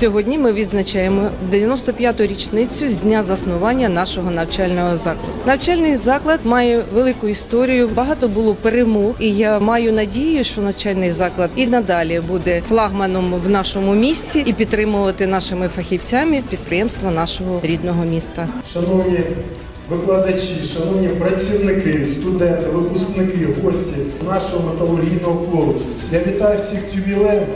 Сьогодні ми відзначаємо 95-ту річницю з дня заснування нашого навчального закладу. Навчальний заклад має велику історію. Багато було перемог, і я маю надію, що навчальний заклад і надалі буде флагманом в нашому місті і підтримувати нашими фахівцями підприємства нашого рідного міста. Шановні викладачі, шановні працівники, студенти, випускники, гості нашого металургійного коледжу. Я вітаю всіх з ювілеєм.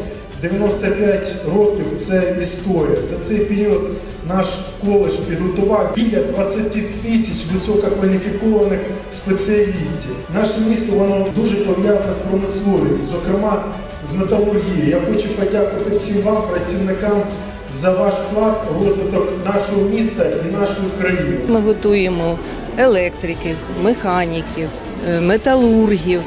95 років це історія. За цей період наш коледж підготував біля 20 тисяч висококваліфікованих спеціалістів. Наше місто воно дуже пов'язане з промисловістю, зокрема з металургією. Я хочу подякувати всім вам, працівникам, за ваш вклад у розвиток нашого міста і нашої країни. Ми готуємо електриків, механіків, е, металургів,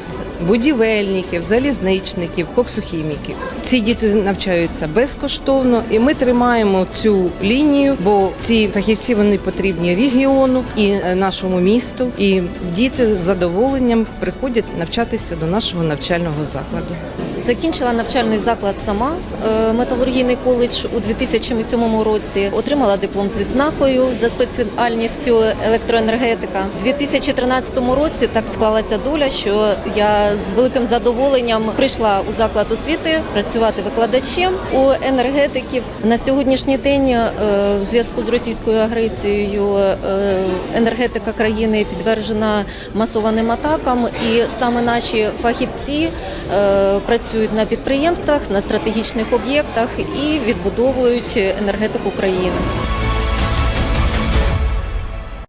будівельників, залізничників, коксохіміків. Ці діти навчаються безкоштовно, і ми тримаємо цю лінію, бо ці фахівці вони потрібні регіону і е, нашому місту. І діти з задоволенням приходять навчатися до нашого навчального закладу. Закінчила навчальний заклад сама е, металургійний коледж у 2007 році. Отримала диплом з відзнакою за спеціальністю електроенергетика. У 2013 році так склалася доля, що я з великим задоволенням прийшла у заклад освіти працювати викладачем у енергетиків. На сьогоднішній день е, в зв'язку з російською агресією е, енергетика країни підтверджена масованим атакам, і саме наші фахівці е, працюють на підприємствах, на стратегічних об'єктах і відбудовують енергетику країни.